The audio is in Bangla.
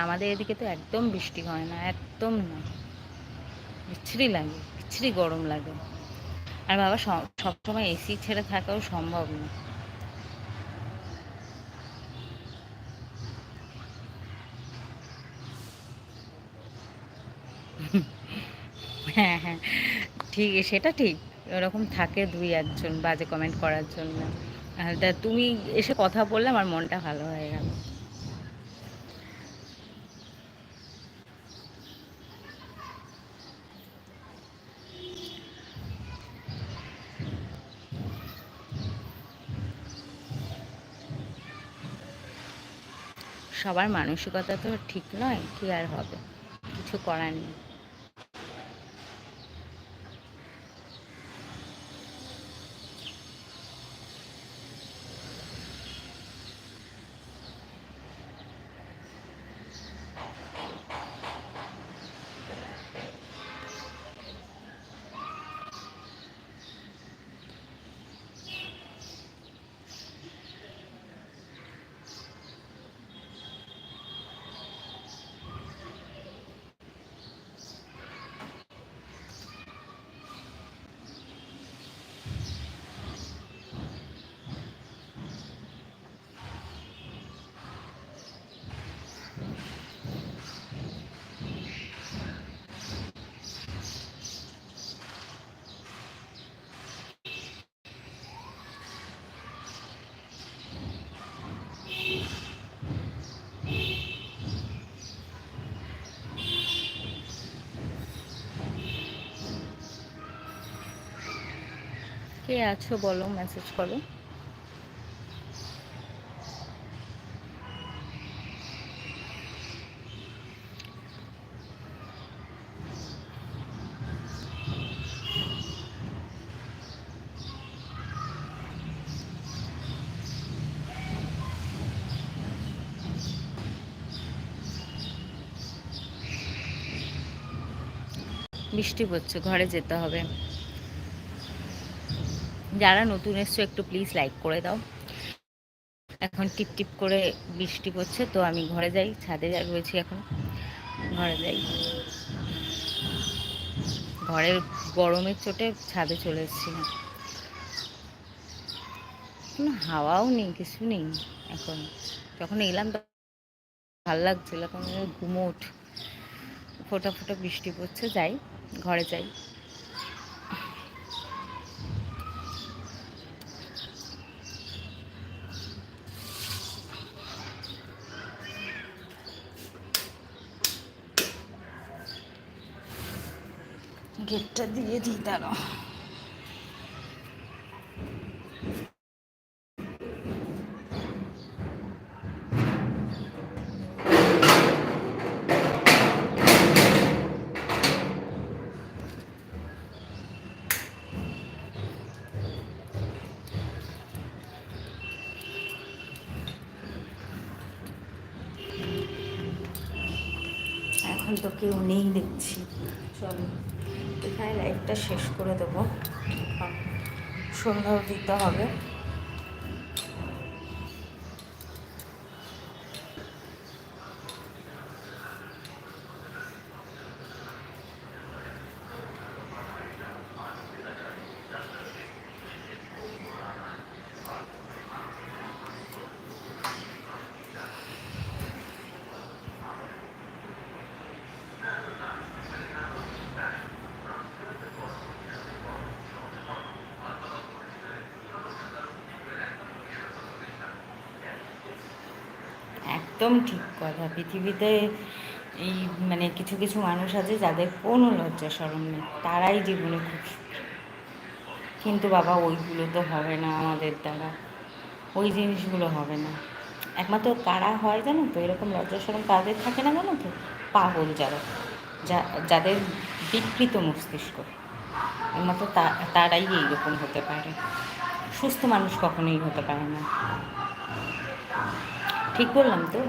আমাদের এদিকে তো একদম বৃষ্টি হয় না, একদম না। বিচ্ছিরি লাগে, বিচ্ছিরি গরম লাগে। আর বাবা সবসময় এসি ছেড়ে থাকাও সম্ভব না। হ্যাঁ হ্যাঁ। ঠিক, সেটা ঠিক। ওরকম থাকে দুই, একজন বাজে কমেন্ট করার জন্য। তা তুমি এসে কথা বললে আমার মনটা ভালো হয়ে গেল। সবার মানসিকতা তো ঠিক নয় কি আর হবে? কিছু করার নেই। কে আছো বলো মেসেজ করো। বৃষ্টি পড়ছে ঘরে যেতে হবে। যারা নতুন এসছো, একটু প্লিজ লাইক করে দাও। এখন টিপ টিপ করে বৃষ্টি পড়ছে, তো আমি ঘরে যাই, ছাদে যা রয়েছি এখন। ঘরে যাই। ঘরের গরমের চোটে ছাদে চলে এসেছিলাম কোনো হাওয়াও নেই, কিছু নেই এখন। যখন এলাম, ভালো লাগছিল এখন ঘুমোট। ফোটা ফোটা বৃষ্টি পড়ছে, যাই, ঘরে যাই। গেটটা দিয়ে দিই দাঁড়ো এখন তো কেউ নেই দেখছি। চলো এখানে লাইটটা শেষ করে দেবো। সন্ধ্যাও দিতে হবে। একদম ঠিক কথা। পৃথিবীতে এই মানে কিছু কিছু মানুষ আছে যাদের কোনো লজ্জা সরম নেই, তারাই জীবনে খুব কিন্তু বাবা, ওইগুলো তো হবে না আমাদের দ্বারা। ওই জিনিসগুলো হবে না। একমাত্র কারা হয় জানো তো? এরকম লজ্জা সরম তাদের থাকে না জানো তো? পাগল যারা, যা, যাদের বিকৃত মস্তিষ্ক। একমাত্র তারাই এইরকম হতে পারে। সুস্থ মানুষ কখনোই হতে পারে না। ঠিক বললাম তো?